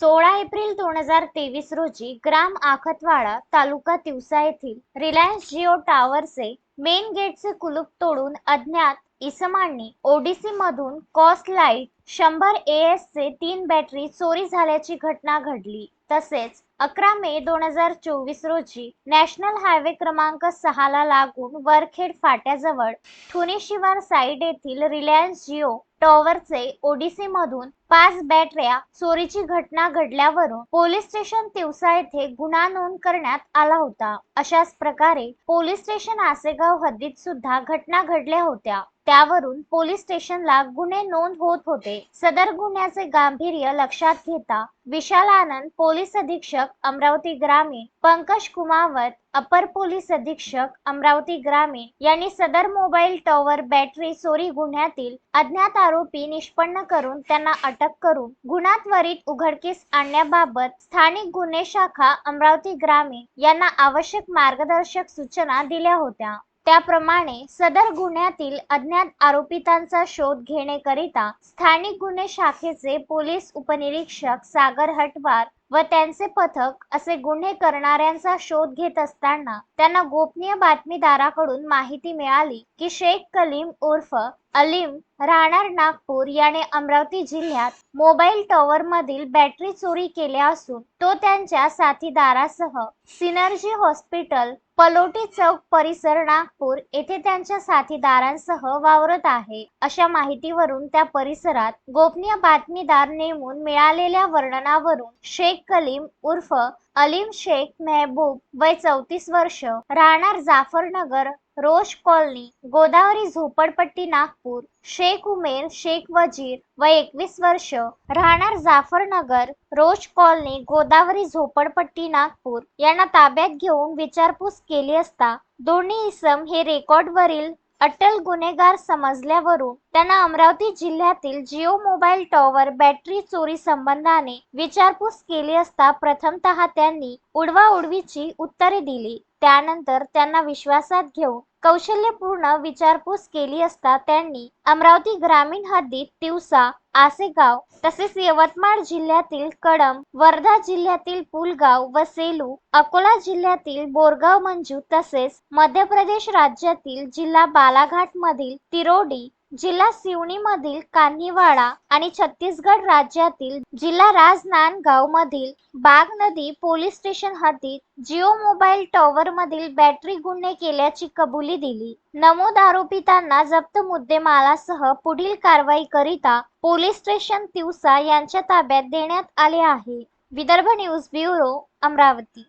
सोळा एप्रिल दोन हजार तेवीस रोजी ग्राम आखतवाडा तालुका तिवसा येथील रिलायन्स जिओ टॉवरचे मेन गेटचे कुलूप तोडून अज्ञात इसमांनी ओडीसी मधून कॉस्ट लाइट शंभर ए चे तीन बॅटरी चोरी झाल्याची घटना घडली. तसेच अकरा मे दोन हजार चोवीस रोजी नॅशनल हायवे क्रमांक सहाला लागून वरखेड फाट्याजवळ ठुनी शिवार साईड येथील रिलायन्स जिओ टॉवरचे ओडिसी मधून पाच बॅटऱ्या चोरीची घटना घडल्यावरून पोलीस स्टेशन तिवसा येथे गुन्हा नोंद करण्यात आला होता. अशाच प्रकारे पोलीस स्टेशन आसेगाव हद्दीत सुद्धा घटना घडल्या होत्या. त्यावरून पोलीस स्टेशनला गुन्हे नोंद होत होते. सदर गुन्ह्याचे गांभीर्य लक्षात घेता विशाल आनंद पोलीस अधीक्षक अमरावती ग्रामीण पंकज कुमावत अपर पोलीस अधीक्षक अमरावती ग्रामीण यांनी सदर मोबाईल टॉवर बॅटरी चोरी गुन्ह्यातील अज्ञात आरोपी निष्पन्न करून त्यांना अटक करून गुन्हा त्वरित उघडकीस आणण्याबाबत स्थानिक गुन्हे शाखा अमरावती ग्रामीण यांना आवश्यक मार्गदर्शक सूचना दिल्या होत्या. त्याप्रमाणे सदर गुन्ह्यातील अज्ञात आरोपितांचा शोध घेण्याकरिता स्थानिक गुन्हे शाखेचे पोलीस उपनिरीक्षक सागर हटवार व त्यांचे पथक असे गुन्हे करणाऱ्यांचा शोध घेत असताना त्यांना गोपनीय बातमीदाराकडून माहिती मिळाली की शेख कलीम उर्फ अलीम राहणार नागपूर याने अमरावती जिल्ह्यात मोबाईल टॉवर मधील बॅटरी चोरी केल्या असून तो त्यांच्या साथीदारासह सिनर्जी हॉस्पिटल पलोटी चौक परिसर नागपूर येथे त्यांच्या साथीदारांसह वावरत आहे. अशा माहितीवरून त्या परिसरात गोपनीय बातमीदार नेमून मिळालेल्या वर्णनावरून शेख कलीम उर्फ अलीम शेख मेहबूब वय चौतीस वर्ष राहणार जाफरनगर रोज कॉलनी गोदावरी झोपडपट्टी नागपूर. शेख उमेर शेख वजीर वय एकवीस वर्ष राहणार जाफरनगर रोज कॉलनी गोदावरी झोपडपट्टी नागपूर. यांना ताब्यात घेऊन विचारपूस केली असता दोन्ही इसम हे रेकॉर्डवरील अटल गुन्हेगार समजल्यावरून त्यांना अमरावती जिल्ह्यातील जिओ मोबाईल टॉवर बॅटरी चोरी संबंधाने विचारपूस केली असता प्रथमतः त्यांनी उडवाउडवीची उत्तरे दिली. त्यानंतर त्यांना विश्वासात घेऊन कौशल्यपूर्ण विचारपूस केली असता त्यांनी अमरावती ग्रामीण हद्दीत दिवसा आसेगाव तसेच यवतमाळ जिल्ह्यातील कळंब वर्धा जिल्ह्यातील पुलगाव व सेलू अकोला जिल्ह्यातील बोरगाव मंजू तसेच मध्य प्रदेश राज्यातील जिल्हा बालाघाट मधील तिरोडी जिल्हा सिवनी मधील कान्हीवाडा आणि छत्तीसगड राज्यातील जिल्हा राजनांदगाव मधील बाग नदी पोलीस स्टेशन हद्दीत जिओ मोबाईल टॉवर मधील बॅटरी गुन्हे केल्याची कबुली दिली. नमूद आरोपितांना जप्त मुद्देमालासह पुढील कारवाई करिता पोलीस स्टेशन तिवसा यांच्या ताब्यात देण्यात आले आहे. Vidarbha news bureau Amravati.